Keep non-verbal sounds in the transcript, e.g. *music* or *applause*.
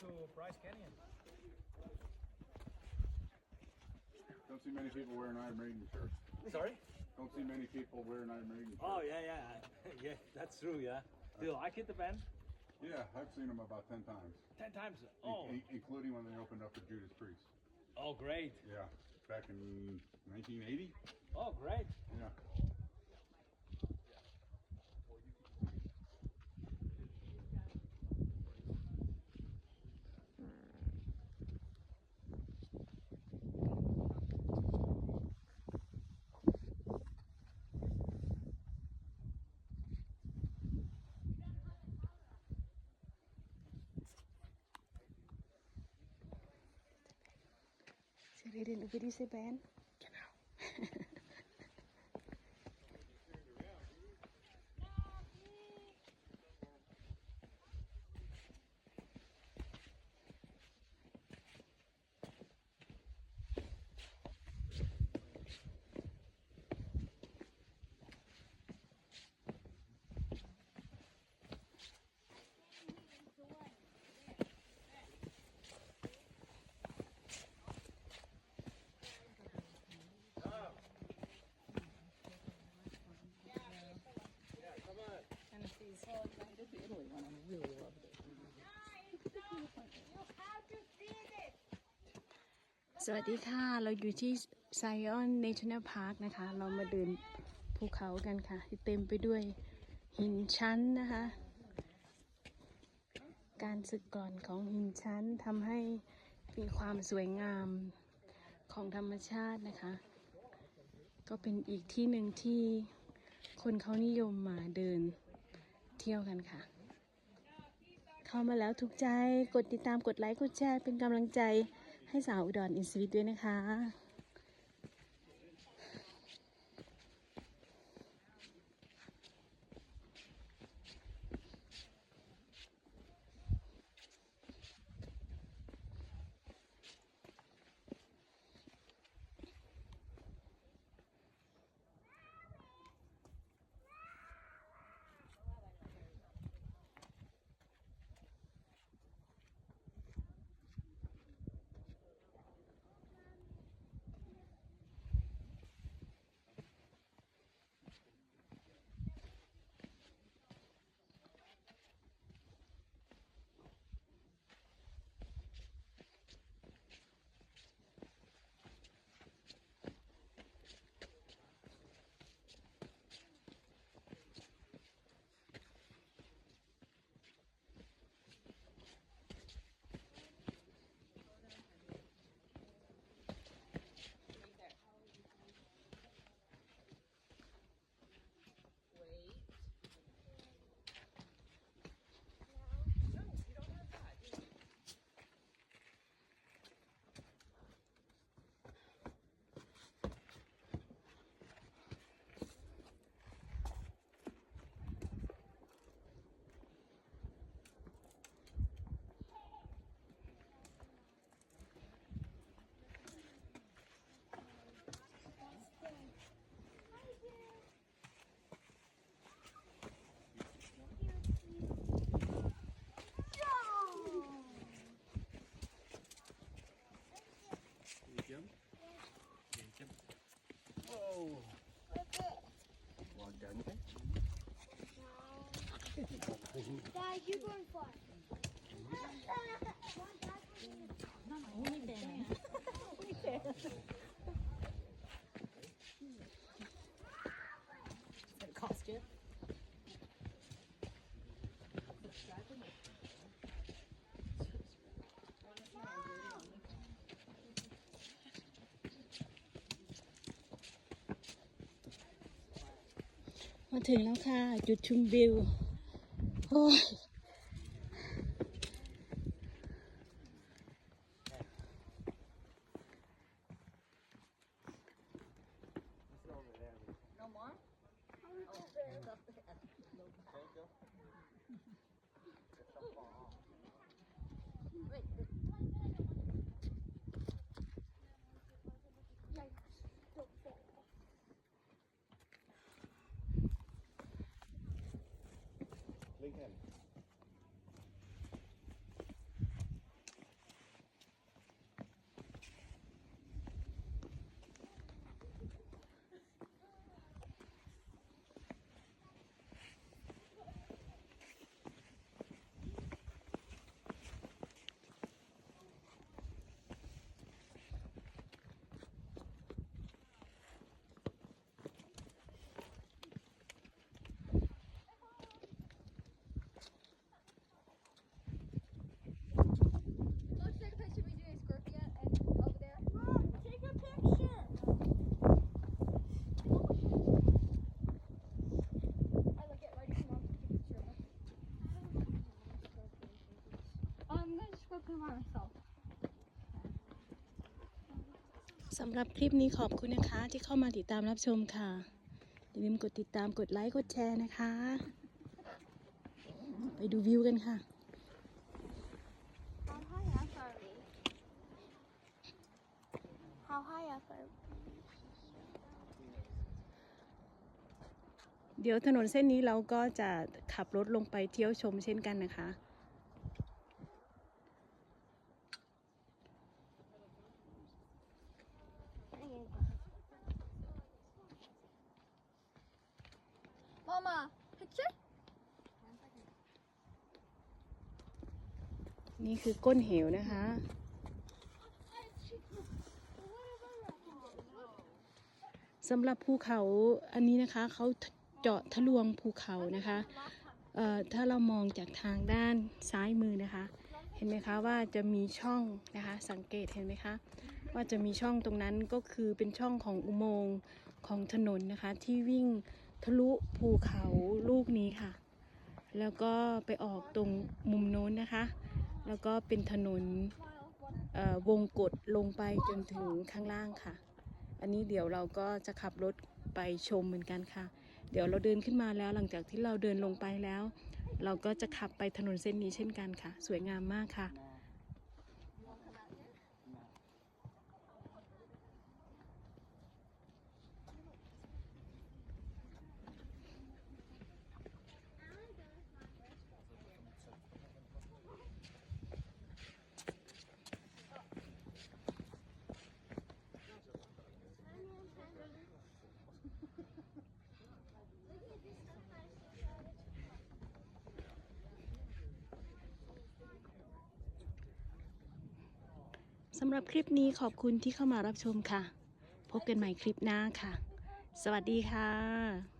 to Bryce Canyon. Don't see many people wearing Iron Maiden shirts. Sorry? Don't see many people wearing Iron Maiden shirts. Oh yeah, yeah, yeah. *laughs* That's true. Yeah. Do you like it, the band? Yeah, I've seen them about 10 times, Ten times. Oh, in- including when they opened up for Judas Priest. oh, great. Yeah, back in 1980. Oh, great. Yeah. very very se ban สวัสดีค่ะ เราอยู่ที่ไซออนเนชั่นแนลพาร์คนะคะ เรามาเดินภูเขากันค่ะ ที่เต็มไปด้วยหินชั้นนะคะ การสึกก่อนของหินชั้นทำให้มีความสวยงามของธรรมชาตินะคะ ก็เป็นอีกที่หนึ่งที่คนเขานิยมมาเดินเที่ยวกันค่ะ เข้ามาแล้วถูกใจ กดติดตาม กดไลค์ กดแชร์ เป็นกำลังใจให้สาวอุดรอินสวิตด้วยนะคะ go. Walk down there. Dad, you're going far. มาถึงแล้วค่ะ จุดชมวิวโอ้ยำหรับคลิปนี้ขอบคุณนะคะที่เข้ามาติดตามรับชมค่ะ อย่าลืมกดติดตามกดไลค์กดแชร์นะคะ ไปดูวิวกันค่ะ How high up are we? How high up are we? เดี๋ยวถนนเส้นนี้เราก็จะขับรถลงไปเที่ยวชมเช่นกันนะคะ นี่คือก้นเหวนะคะ สำหรับภูเขาอันนี้นะคะเขาเจาะทะลวงภูเขานะคะถ้าเรามองจากทางด้านซ้ายมือนะคะ เห็นไหมคะว่าจะมีช่องนะคะ สังเกตเห็นไหมคะ ว่าจะมีช่องตรงนั้นก็คือเป็นช่องของอุโมงค์ของถนนนะคะ ที่วิ่งทะลุภูเขาลูกนี้ค่ะ แล้วก็ไปออกตรงมุมโน้นนะคะ แล้วก็เป็นถนนวงกดลงไปจนถึงข้างล่างค่ะ อันนี้เดี๋ยวเราก็จะขับรถไปชมเหมือนกันค่ะ เดี๋ยวเราเดินขึ้นมาแล้วหลังจากที่เราเดินลงไปแล้ว เราก็จะขับไปถนนเส้นนี้เช่นกันค่ะ สวยงามมากค่ะ สำหรับคลิปนี้ขอบคุณที่เข้ามารับชมค่ะ พบกันใหม่คลิปหน้าค่ะ สวัสดีค่ะ